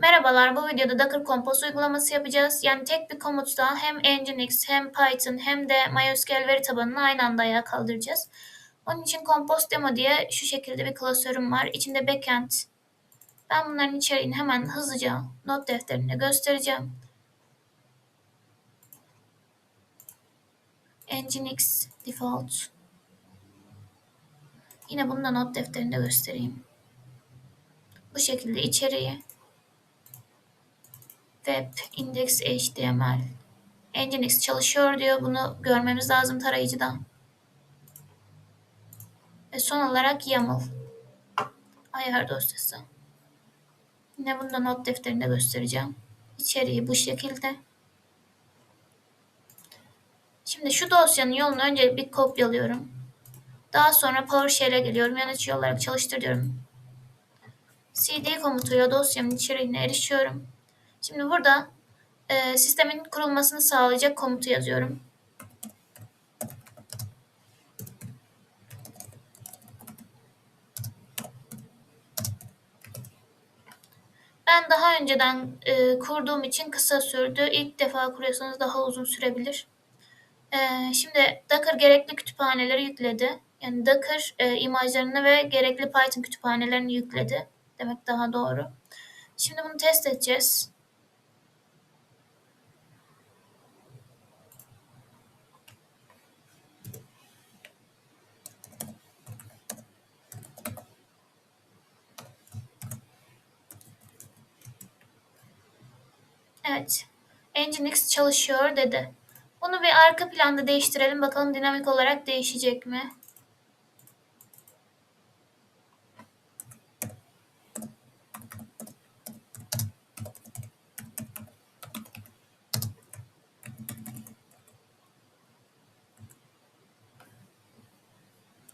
Merhabalar, bu videoda Docker Compose uygulaması yapacağız. Yani tek bir komutla hem Nginx hem Python hem de MySQL veri tabanını aynı anda ayağa kaldıracağız. Onun için Compose Demo diye şu şekilde bir klasörüm var. İçinde backend. Ben bunların içeriğini hemen hızlıca not defterinde göstereceğim. Nginx default. Yine bunu da not defterinde göstereyim. Bu şekilde içeriği web index html nginx çalışıyor diyor. Bunu görmemiz lazım tarayıcıdan. Ve son olarak YAML ayar dosyası. Yine bunu da not defterinde göstereceğim. İçeriği bu şekilde. Şimdi şu dosyanın yolunu önce bir kopyalıyorum. Daha sonra PowerShell'e geliyorum. Yönetici olarak çalıştır diyorum. cd komutuyla dosyamın içeriğine erişiyorum. Şimdi burada e, sistemin kurulmasını sağlayacak komutu yazıyorum. Ben daha önceden e, kurduğum için kısa sürdü. İlk defa kuruyorsanız daha uzun sürebilir. E, şimdi Docker gerekli kütüphaneleri yükledi. Yani Docker e, imajlarını ve gerekli Python kütüphanelerini yükledi. Demek daha doğru. Şimdi bunu test edeceğiz. Evet. Nginx çalışıyor dedi. Bunu bir arka planda değiştirelim. Bakalım dinamik olarak değişecek mi?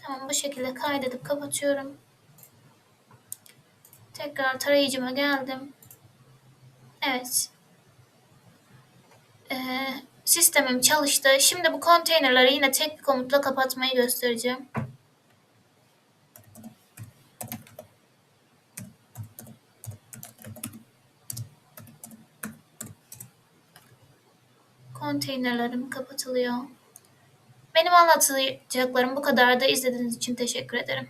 Tamam bu şekilde kaydedip kapatıyorum. Tekrar tarayıcıma geldim. Evet. Ee, sistemim çalıştı. Şimdi bu konteynerleri yine tek bir komutla kapatmayı göstereceğim. Konteynerlerim kapatılıyor. Benim anlatacaklarım bu kadar da izlediğiniz için teşekkür ederim.